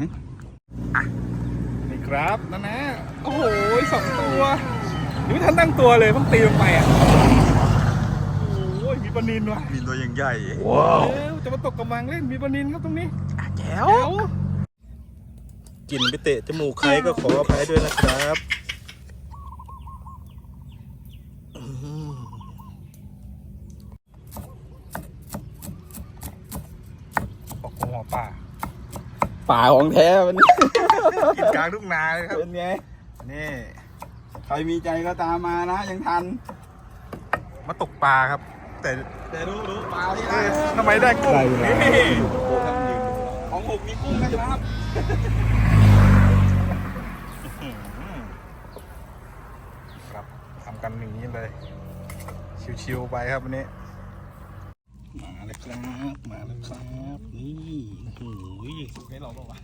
นี่ครับนั่นนะ โอ้โหสองตัวยังไม่ทันตั้งตัวเลยเพิ่งตีลงไปอะ โอ้ยมีปลานินว่ะมีตัวยังใหญ่ว้าวจะมาตกกระมังเล่นมีปลานินครับตรงนี้แจ๋วเดี๋ยวกลิ่นไปเตะจมูกใครก็ขออภัยด้วยนะครับอื้อหือตกหัวป่า ป่าของแท้มันนี่กินกลางทุ่งนาเลยครับเป็นไงนี่ใครมีใจก็ตามมานะยังทัน มาตกปลาครับ แต่แต่รู้รู้ปลาที่เอ้ได้ยทำไมได้กุ้งนี่ของหกมีกุ้งนะครับครับทำกันอย่างนี้เลย ชิวๆไปครับวันนี้มาแล้วครับมาแล้วครับนี่โอ้ยให้เราบอกว่า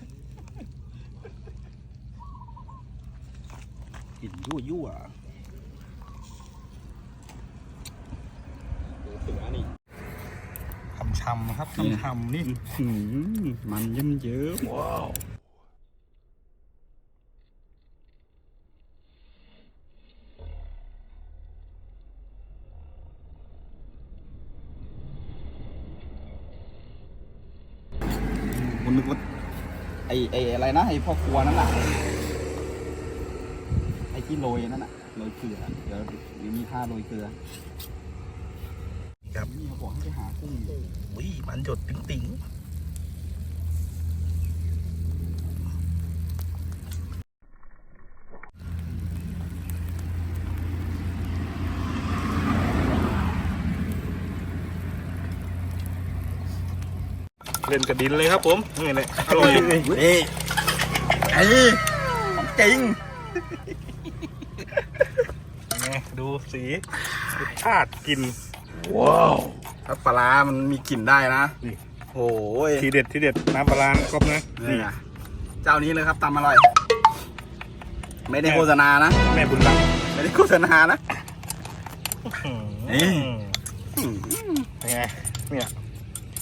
กลิ่นยั่วยั่วเสือนี่ชำๆครับชำๆนี่หืมมันเยิ้มเยิ้มว้าว คุณนึกว่าไอไออะไรนะไอพ่อครัวนั่นน่ะไอที่โรยนั่นน่ะโรยเกลือเดี๋ยวเดี๋ยวมีท่าโรยเกลือครับนี่เขาบอกให้ไปหากุ้งอุ้ยมันจดติ๋งๆ เล่นกับดินเลยครับผมนี่แหละอร่อยนี่ไอ้ของจริงไงดูสีรสชาติกลินถ้าปลาร้ามันมีกลิ่นได้นะนี่โอ้ยทีเด็ดทีเด็ดน้ำปลาร้าครบนะนี่นี่ไงเจ้านี้เลยครับตำอร่อย ไม่ได้โฆษณานะแม่บุญรักไม่ได้โฆษณานะนี่เป็นไงเนี่ย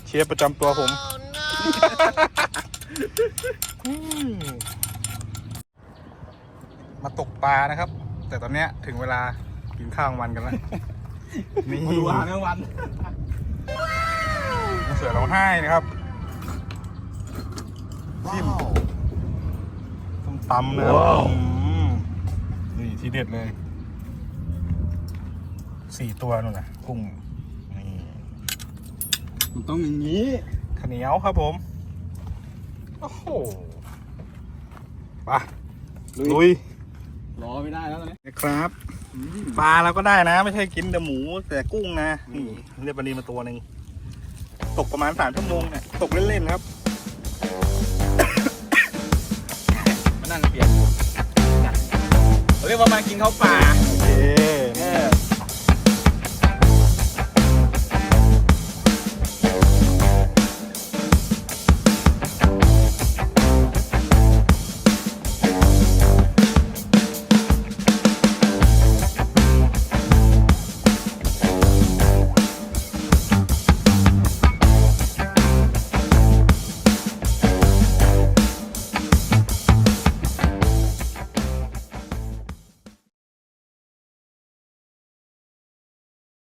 เชฟประจำตัวผม มมาตกปลานะครับ แต่ตอนเนี้ยถึงเวลากินข้าวกลางวันกันแล้ว นี่มาดูอาหารกลางวันเสือร้องไห้นะครับจิ้มต้มตำนะครับอืมนี่ทีเด็ดเลย สี่ตัวนู่นนะกุ้งนี่ มันต้องอย่างนี้ข้าว เหนียวครับผม โอ้โหไปลุย รอไม่ได้แล้วตอนนี้นะครับปลาเราก็ได้นะ ไม่ใช่กินแต่หมูแต่กุ้งนะนี่เรียกปลานีมาตัวหนึ่งตกประมาณสามชั่วโมงเนี่ยตกเล่นๆครับมานั่งเปลี่ยนเรียกว่ามากินข้าวป่าโอเคเออ